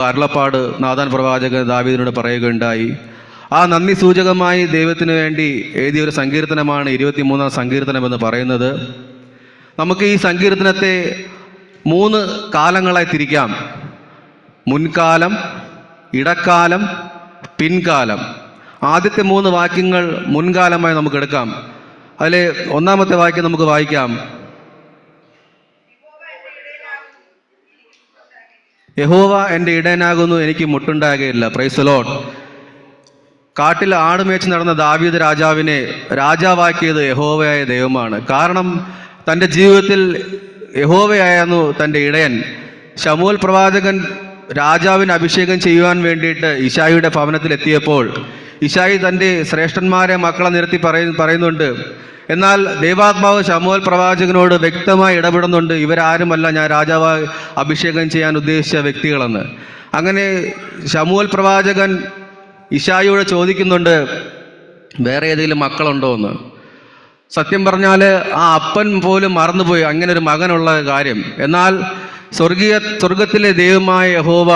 അരുളപ്പാട് നാഥാൻ പ്രവാചകൻ ദാവീദിനോട് പറയുകയുണ്ടായി. ആ നന്ദി സൂചകമായി ദൈവത്തിന് വേണ്ടി എഴുതിയ ഒരു സങ്കീർത്തനമാണ് ഇരുപത്തിമൂന്നാം സങ്കീർത്തനം എന്ന് പറയുന്നത്. നമുക്ക് ഈ സങ്കീർത്തനത്തെ മൂന്ന് കാലങ്ങളായി തിരിക്കാം. മുൻകാലം ഇടക്കാലം പിൻകാലം. ആദ്യത്തെ മൂന്ന് വാക്യങ്ങൾ മുൻകാലമായി നമുക്ക് എടുക്കാം. അതിലെ ഒന്നാമത്തെ വാക്യം നമുക്ക് വായിക്കാം. യഹോവ എന്റെ ഇടയനാകുന്നു എനിക്ക് മുട്ടുണ്ടാകുകയില്ല പ്രൈസ് ലോഡ് കാട്ടിൽ ആട് മേച്ച് നടന്ന ദാവീദ് രാജാവിനെ രാജാവാക്കിയത് യഹോവയായ ദൈവമാണ്. കാരണം തന്റെ ജീവിതത്തിൽ യഹോവയായിരുന്നു തന്റെ ഇടയൻ. ശമൂൽ പ്രവാചകൻ രാജാവിന് അഭിഷേകം ചെയ്യുവാൻ വേണ്ടിയിട്ട് ഇഷായിയുടെ ഭവനത്തിൽ എത്തിയപ്പോൾ ഇഷായി തന്റെ ശ്രേഷ്ഠന്മാരെ മക്കളെ നിരത്തി പറയ പറയുന്നുണ്ട്. എന്നാൽ ദൈവാത്മാവ് ശമോൽ പ്രവാചകനോട് വ്യക്തമായി ഇടപെടുന്നുണ്ട് ഇവരാരുമല്ല ഞാൻ രാജാവായി അഭിഷേകം ചെയ്യാൻ ഉദ്ദേശിച്ച വ്യക്തികളെന്ന്. അങ്ങനെ ശമൂൽ പ്രവാചകൻ ഇഷായിയോട് ചോദിക്കുന്നുണ്ട് വേറെ ഏതെങ്കിലും മക്കളുണ്ടോ എന്ന് സത്യം പറഞ്ഞാൽ ആ അപ്പൻ പോലും മറന്നുപോയി അങ്ങനെ ഒരു മകനുള്ള കാര്യം. എന്നാൽ സ്വർഗീയ സ്വർഗത്തിലെ ദൈവമായ യഹോവ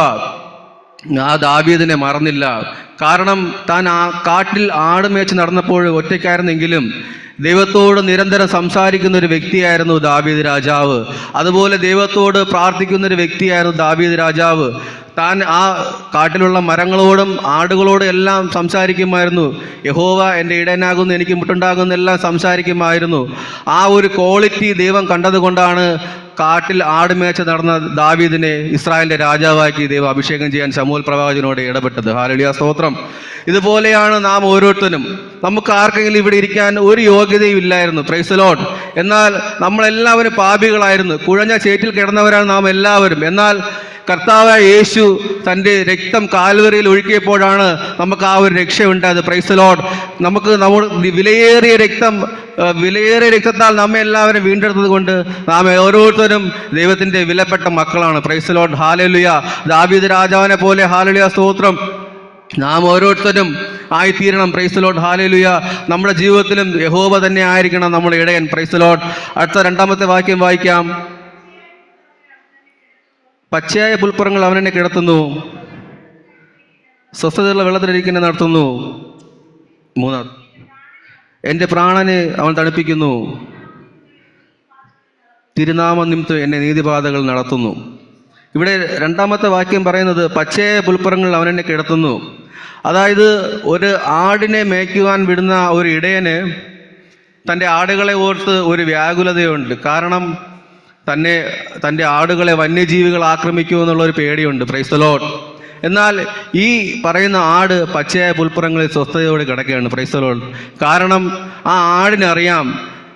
ആ ദാവീദിനെ മറന്നില്ല. കാരണം താൻ ആ കാട്ടിൽ ആട് മേച്ച് നടന്നപ്പോൾ ഒറ്റയ്ക്കായിരുന്നെങ്കിലും ദൈവത്തോട് നിരന്തരം സംസാരിക്കുന്ന ഒരു വ്യക്തിയായിരുന്നു ദാവീദ് രാജാവ്. അതുപോലെ ദൈവത്തോട് പ്രാർത്ഥിക്കുന്ന ഒരു വ്യക്തിയായിരുന്നു ദാവീദ് രാജാവ്. താൻ ആ കാട്ടിലുള്ള മരങ്ങളോടും ആടുകളോടും എല്ലാം സംസാരിക്കുമായിരുന്നു. യഹോവ എന്റെ ഇടയനാകുന്നു എനിക്ക് മുട്ടുണ്ടാകുന്നു എല്ലാം സംസാരിക്കുമായിരുന്നു. ആ ഒരു ക്വാളിറ്റി ദൈവം കണ്ടതുകൊണ്ടാണ് കാട്ടിൽ ആടുമേച്ച നടന്ന ദാവീദിനെ ഇസ്രായേലിന്റെ രാജാവാക്കി ദൈവം അഭിഷേകം ചെയ്യാൻ ശമൂൽ പ്രവാചകനോട് ഇടപെട്ടത്. ഹാലിയ സ്തോത്രം. ഇതുപോലെയാണ് നാം ഓരോരുത്തരും. നമുക്ക് ആർക്കെങ്കിലും ഇവിടെ ഇരിക്കാൻ ഒരു യോഗ്യതയും ഇല്ലായിരുന്നു. പ്രൈസലോട്ട് എന്നാൽ നമ്മളെല്ലാവരും പാപികളായിരുന്നു. കുഴഞ്ഞ ചേറ്റിൽ കിടന്നവരാണ് നാം എല്ലാവരും. എന്നാൽ കർത്താവായ യേശു തന്റെ രക്തം കാൽവറിയിൽ ഒഴുക്കിയപ്പോഴാണ് നമുക്ക് ആ ഒരു രക്ഷ ഉണ്ടായത് പ്രൈസലോട്ട് നമുക്ക് നമ്മൾ വിലയേറിയ രക്തം വിലയേറിയ രക്തത്താൽ നമ്മെ എല്ലാവരും വീണ്ടെടുത്തത് കൊണ്ട് നാം ഓരോരുത്തരും ദൈവത്തിന്റെ വിലപ്പെട്ട മക്കളാണ്. പ്രൈസലോട്ട് ഹാലലുയ ദാവീദ് രാജാവിനെ പോലെ ഹാലലുയ സ്തോത്രം. നാം ഓരോരുത്തരും ആയിത്തീരണം. പ്രൈസലോട്ട് ഹാലലുയ നമ്മുടെ ജീവിതത്തിലും യഹോബ തന്നെ ആയിരിക്കണം നമ്മുടെ ഇടയൻ. പ്രൈസ് പ്രൈസലോട്ട് അടുത്ത രണ്ടാമത്തെ വാക്യം വായിക്കാം. പച്ചയായ പുൽപ്പുറങ്ങൾ അവനെന്നെ കിടത്തുന്നു. സ്വസ്ഥതയുള്ള വെള്ളത്തിലിരിക്കുന്ന നടത്തുന്നു. മൂന്നാം എന്റെ പ്രാണനെ അവൻ തണുപ്പിക്കുന്നു. തിരുനാമ നിമിത്തം എന്നെ നീതിപാതകൾ നടത്തുന്നു. ഇവിടെ രണ്ടാമത്തെ വാക്യം പറയുന്നത് പച്ചയായ പുൽപ്പുറങ്ങൾ എന്നെ കിടത്തുന്നു. അതായത് ഒരു ആടിനെ മേയ്ക്കുവാൻ വിടുന്ന ഒരു ഇടയന് തന്റെ ആടുകളെ ഓർത്ത് ഒരു വ്യാകുലതയുണ്ട്. കാരണം തന്നെ തന്റെ ആടുകളെ വന്യജീവികൾ ആക്രമിക്കുമെന്നുള്ള ഒരു പേടിയുണ്ട്. പ്രൈസ്തലോട്ട് എന്നാൽ ഈ പറയുന്ന ആട് പച്ചയായ പുൽപ്പുറങ്ങളിൽ സ്വസ്ഥതയോടെ കിടക്കുകയാണ് പ്രൈസലോൾ കാരണം ആ ആടിനറിയാം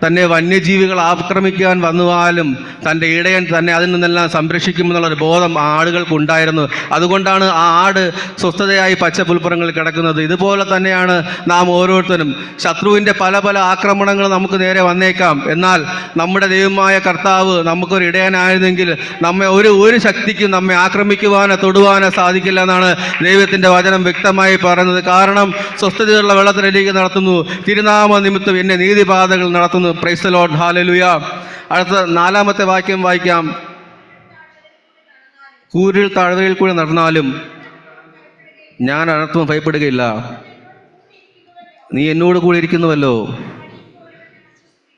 തന്നെ വന്യജീവികൾ ആക്രമിക്കാൻ വന്നാലും തന്റെ ഇടയൻ തന്നെ അതിൽ നിന്നെല്ലാം സംരക്ഷിക്കുമെന്നുള്ളൊരു ബോധം ആടുകൾക്ക് ആടുകൾക്കുണ്ടായിരുന്നു അതുകൊണ്ടാണ് ആ ആട് സ്വസ്ഥതയായി പച്ച പുൽപ്പുറങ്ങളിൽ കിടക്കുന്നത്. ഇതുപോലെ തന്നെയാണ് നാം ഓരോരുത്തരും. ശത്രുവിന്റെ പല പല ആക്രമണങ്ങൾ നമുക്ക് നേരെ വന്നേക്കാം. എന്നാൽ നമ്മുടെ ദൈവമായ കർത്താവ് നമുക്കൊരു ഇടയനായിരുന്നെങ്കിൽ നമ്മെ ഒരു ഒരു ശക്തിക്കും നമ്മെ ആക്രമിക്കുവാനോ തൊടുവാനോ സാധിക്കില്ല എന്നാണ് ദൈവത്തിന്റെ വചനം വ്യക്തമായി പറയുന്നത്. കാരണം സ്വസ്ഥതയുള്ള വെള്ളത്തിലേക്ക് നടത്തുന്നു. തിരുനാമ നിമിത്തം എന്നെ നീതിപാതകൾ നടത്തുന്നു. പ്രൈസ് ലോഡ് ഹാലലുയ അടുത്ത നാലാമത്തെ വാക്യം വായിക്കാം. കൂരിൽ താഴ്വരയിൽ കൂടി നടന്നാലും ഞാൻ അനർത്ഥം ഭയപ്പെടുകയില്ല. നീ എന്നോട് കൂടെ ഇരിക്കുന്നുവല്ലോ.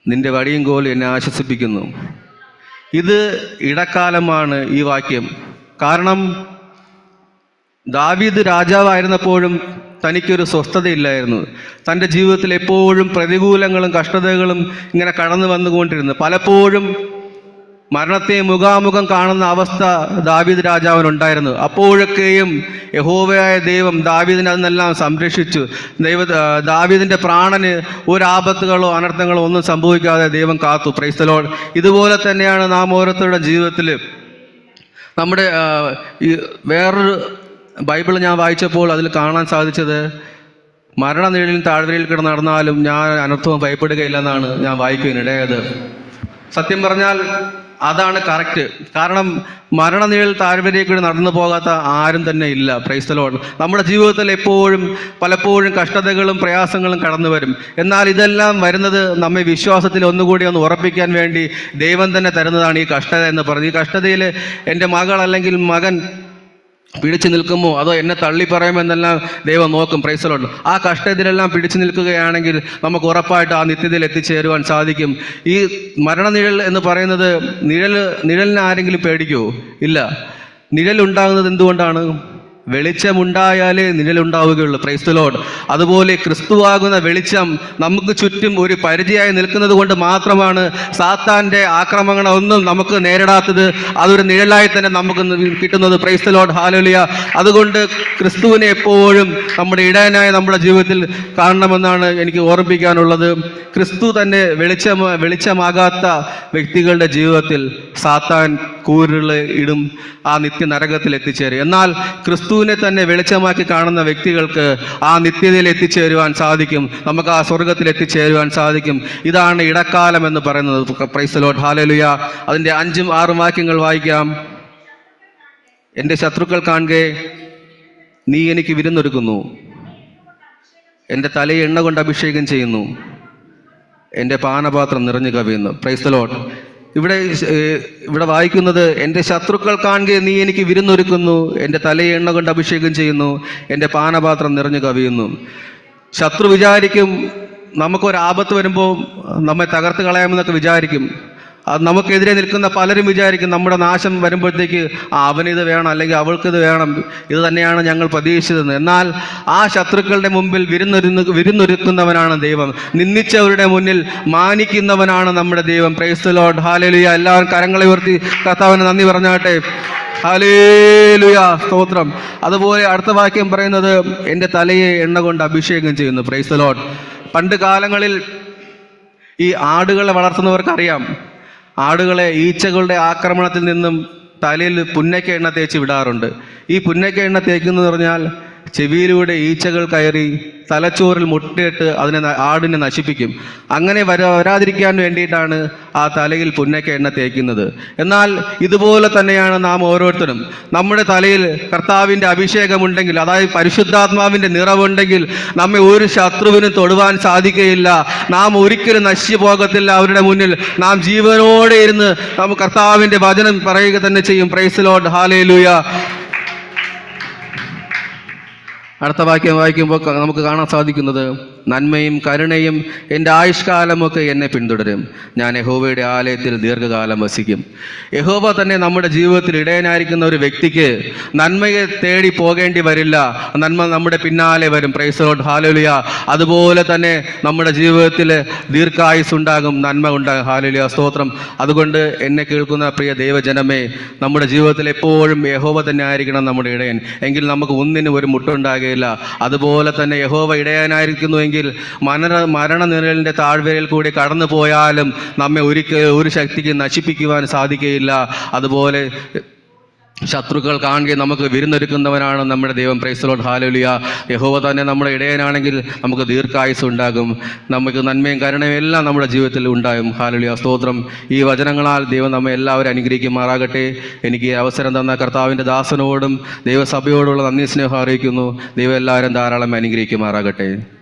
നിന്റെ വടിയും കോലും എന്നെ ആശ്വസിപ്പിക്കുന്നു. ഇത് ഇടക്കാലമാണ് ഈ വാക്യം. കാരണം ദാവീദ് രാജാവായിരുന്നപ്പോഴും തനിക്കൊരു സ്വസ്ഥതയില്ലായിരുന്നു. തന്റെ ജീവിതത്തിൽ എപ്പോഴും പ്രതികൂലങ്ങളും കഷ്ടതകളും ഇങ്ങനെ കടന്നു വന്നുകൊണ്ടിരുന്നു. പലപ്പോഴും മരണത്തെ മുഖാമുഖം കാണുന്ന അവസ്ഥ ദാവീദ് രാജാവിനുണ്ടായിരുന്നു അപ്പോഴൊക്കെയും യഹോവയായ ദൈവം ദാവീദിനെ അതിനെല്ലാം സംരക്ഷിച്ചു. ദൈവ ദാവീദിന്റെ പ്രാണന് ഒരു ആപത്തുകളോ അനർത്ഥങ്ങളോ ഒന്നും സംഭവിക്കാതെ ദൈവം കാത്തു. പ്രൈസ്തലോൾ ഇതുപോലെ തന്നെയാണ് നാം ഓരോരുത്തരുടെ ജീവിതത്തിൽ നമ്മുടെ വേറൊരു ബൈബിൾ ഞാൻ വായിച്ചപ്പോൾ അതിൽ കാണാൻ സാധിച്ചത് മരണനിഴലിൽ താഴ്വരയിൽ കിടന്ന് നടന്നാലും ഞാൻ അനർത്ഥവും ഭയപ്പെടുകയില്ല എന്നാണ് ഞാൻ വായിക്കുന്നിടയത് സത്യം പറഞ്ഞാൽ അതാണ് കറക്റ്റ് കാരണം മരണനിഴൽ താഴ്വരയിൽ കൂടി നടന്നു പോകാത്ത ആരും തന്നെ ഇല്ല. പ്രൈസ്തലോട് നമ്മുടെ ജീവിതത്തിൽ എപ്പോഴും പലപ്പോഴും കഷ്ടതകളും പ്രയാസങ്ങളും കടന്നു വരും. എന്നാൽ ഇതെല്ലാം വരുന്നത് നമ്മെ വിശ്വാസത്തിൽ ഒന്നുകൂടി ഒന്ന് ഉറപ്പിക്കാൻ വേണ്ടി ദൈവം തന്നെ തരുന്നതാണ് ഈ കഷ്ടത എന്ന് പറഞ്ഞ്. ഈ കഷ്ടതയിൽ എന്റെ മകൾ അല്ലെങ്കിൽ മകൻ പിടിച്ചു നിൽക്കുമോ? അതോ എന്നെ തള്ളി പറയുമെന്നെല്ലാം ദൈവം നോക്കും. പ്രൈസലുണ്ട് ആ കഷ്ടത്തിലെല്ലാം പിടിച്ചു നിൽക്കുകയാണെങ്കിൽ നമുക്ക് ഉറപ്പായിട്ട് ആ നിത്യതയിൽ എത്തിച്ചേരുവാൻ സാധിക്കും. ഈ മരണനിഴൽ എന്ന് പറയുന്നത് നിഴൽ നിഴലിനെ ആരെങ്കിലും പേടിക്കുമോ ഇല്ല. നിഴലുണ്ടാകുന്നത് എന്തുകൊണ്ടാണ്? വെളിച്ചമുണ്ടായാലേ നിഴലുണ്ടാവുകയുള്ളൂ. ക്രൈസ്തലോട് അതുപോലെ ക്രിസ്തുവാകുന്ന വെളിച്ചം നമുക്ക് ചുറ്റും ഒരു പരിചയമായി നിൽക്കുന്നത് കൊണ്ട് മാത്രമാണ് സാത്താന്റെ ആക്രമണങ്ങളൊന്നും നമുക്ക് നേരിടാത്തത്. അതൊരു നിഴലായി തന്നെ നമുക്ക് കിട്ടുന്നത്. ക്രൈസ്തലോട് ഹാലോലിയ അതുകൊണ്ട് ക്രിസ്തുവിനെ എപ്പോഴും നമ്മുടെ ഇടയനായ നമ്മുടെ ജീവിതത്തിൽ കാണണമെന്നാണ് എനിക്ക് ഓർമ്മിപ്പിക്കാനുള്ളത്. ക്രിസ്തു തന്നെ വെളിച്ചം വെളിച്ചമാകാത്ത വ്യക്തികളുടെ ജീവിതത്തിൽ സാത്താൻ കൂരുകൾ ഇടും ആ നിത്യ നരകത്തിൽ എത്തിച്ചേരും. എന്നാൽ ക്രിസ്തുവിനെ തന്നെ വെളിച്ചമാക്കി കാണുന്ന വ്യക്തികൾക്ക് ആ നിത്യതയിൽ എത്തിച്ചേരുവാൻ സാധിക്കും. നമുക്ക് ആ സ്വർഗത്തിൽ എത്തിച്ചേരുവാൻ സാധിക്കും. ഇതാണ് ഇടക്കാലം എന്ന് പറയുന്നത്. പ്രൈസലോട്ട് ഹാലലുയ അതിന്റെ അഞ്ചും ആറും വാക്യങ്ങൾ വായിക്കാം. എന്റെ ശത്രുക്കൾ കാണുകെ നീ എനിക്ക് വിരുന്നൊരുക്കുന്നു. എന്റെ തലയെ എണ്ണ കൊണ്ട് അഭിഷേകം ചെയ്യുന്നു. എന്റെ പാനപാത്രം നിറഞ്ഞു കവിയുന്നു. പ്രൈസ്തലോട്ട് ഇവിടെ ഇവിടെ വായിക്കുന്നത് എന്റെ ശത്രുക്കൾ കാണുക നീ എനിക്ക് വിരുന്നൊരുക്കുന്നു. എന്റെ തലയെ എണ്ണ കൊണ്ട് അഭിഷേകം ചെയ്യുന്നു. എന്റെ പാനപാത്രം നിറഞ്ഞു കവിയുന്നു. ശത്രു വിചാരിക്കും നമുക്കൊരാപത്ത് വരുമ്പോൾ നമ്മെ തകർത്ത് കളയാമെന്നൊക്കെ വിചാരിക്കും. നമുക്കെതിരെ നിൽക്കുന്ന പലരും വിചാരിക്കും നമ്മുടെ നാശം വരുമ്പോഴത്തേക്ക് ആ അവനിത് വേണം അല്ലെങ്കിൽ അവൾക്കിത് വേണം. ഇത് തന്നെയാണ് ഞങ്ങൾ പ്രതീക്ഷിച്ചതെന്ന്. എന്നാൽ ആ ശത്രുക്കളുടെ മുമ്പിൽ വിരുന്നൊരുന്ന് വിരുന്നൊരുക്കുന്നവനാണ് ദൈവം. നിന്ദിച്ചവരുടെ മുന്നിൽ മാനിക്കുന്നവനാണ് നമ്മുടെ ദൈവം. പ്രൈസ് ലോഡ് ഹാലലുയ എല്ലാവരും കരങ്ങളെ ഉയർത്തി കർത്താവിന് നന്ദി പറഞ്ഞാട്ടെ. ഹലേലുയ സ്തോത്രം. അതുപോലെ അടുത്ത വാക്യം പറയുന്നത് എന്റെ തലയെ എണ്ണ കൊണ്ട് അഭിഷേകം ചെയ്യുന്നു. പ്രൈസ് ലോഡ് പണ്ട് കാലങ്ങളിൽ ഈ ആടുകളെ വളർത്തുന്നവർക്കറിയാം. ആടുകളെ ഈച്ചകളുടെ ആക്രമണത്തിൽ നിന്നും തലയിൽ പുന്നയ്ക്ക എണ്ണ തേച്ച് വിടാറുണ്ട്. ഈ പുന്നയ്ക്ക എണ്ണ തേക്കുന്നതെന്ന് പറഞ്ഞാൽ ചെവിയിലൂടെ ഈച്ചകൾ കയറി തലച്ചോറിൽ മുട്ടയിട്ട് അതിനെ ആടിനെ നശിപ്പിക്കും. അങ്ങനെ വര വരാതിരിക്കാൻ വേണ്ടിയിട്ടാണ് ആ തലയിൽ പുന്നക്ക എണ്ണ തേക്കുന്നത്. എന്നാൽ ഇതുപോലെ തന്നെയാണ് നാം ഓരോരുത്തരും. നമ്മുടെ തലയിൽ കർത്താവിന്റെ അഭിഷേകമുണ്ടെങ്കിൽ അതായത് പരിശുദ്ധാത്മാവിന്റെ നിറവുണ്ടെങ്കിൽ നമ്മെ ഒരു ശത്രുവിനും തൊടുവാൻ സാധിക്കുകയില്ല നാം ഒരിക്കലും നശിച്ചു പോകത്തില്ല. അവരുടെ മുന്നിൽ നാം ജീവനോടെ ഇരുന്ന് നാം കർത്താവിന്റെ വചനം പറയുക തന്നെ ചെയ്യും. പ്രൈസ് ലോഡ് ഹാലേ അടുത്ത വാക്യം വായിക്കുമ്പോൾ നമുക്ക് കാണാൻ സാധിക്കുന്നത് നന്മയും കരുണയും എന്റെ ആയുഷ്കാലമൊക്കെ എന്നെ പിന്തുടരും. ഞാൻ യഹോവയുടെ ആലയത്തിൽ ദീർഘകാലം വസിക്കും. യഹോവ തന്നെ നമ്മുടെ ജീവിതത്തിൽ ഇടയനായിരിക്കുന്ന ഒരു വ്യക്തിക്ക് നന്മയെ തേടി പോകേണ്ടി വരില്ല. നന്മ നമ്മുടെ പിന്നാലെ വരും. പ്രൈസലോട്ട് ഹാലുലിയ അതുപോലെ തന്നെ നമ്മുടെ ജീവിതത്തിൽ ദീർഘായുസ് ഉണ്ടാകും. നന്മ ഉണ്ടാകും. ഹാലുലിയ സ്തോത്രം. അതുകൊണ്ട് എന്നെ കേൾക്കുന്ന പ്രിയ ദൈവജനമേ നമ്മുടെ ജീവിതത്തിൽ എപ്പോഴും യഹോവ തന്നെ ആയിരിക്കണം നമ്മുടെ ഇടയൻ. എങ്കിൽ നമുക്ക് ഒന്നിനും ഒരു മുട്ടുണ്ടാകുകയില്ല അതുപോലെ തന്നെ യഹോവ ഇടയനായിരിക്കുന്നുവെങ്കിൽ മരണ മരണനിഴലിന്റെ താഴ്വരയിൽ കൂടി കടന്നു പോയാലും നമ്മെ ഒരിക്കൽ ഒരു ശക്തിക്ക് നശിപ്പിക്കുവാൻ സാധിക്കുകയില്ല അതുപോലെ ശത്രുക്കൾ കാണുകയും നമുക്ക് വിരുന്നൊരുക്കുന്നവനാണ് നമ്മുടെ ദൈവം. പ്രൈസലോട്ട് ഹാലുലിയ യഹോവ തന്നെ നമ്മുടെ ഇടയനാണെങ്കിൽ നമുക്ക് ദീർഘായുസ് ഉണ്ടാകും. നമുക്ക് നന്മയും കരുണയും എല്ലാം നമ്മുടെ ജീവിതത്തിൽ ഉണ്ടാകും. ഹാലുലിയ സ്തോത്രം. ഈ വചനങ്ങളാൽ ദൈവം നമ്മെ എല്ലാവരും അനുഗ്രഹിക്കുമാറാകട്ടെ. എനിക്ക് അവസരം തന്ന കർത്താവിന്റെ ദാസനോടും ദൈവസഭയോടുള്ള നന്ദി സ്നേഹം അറിയിക്കുന്നു. ദൈവം എല്ലാവരും ധാരാളം അനുഗ്രഹിക്കുമാറാകട്ടെ.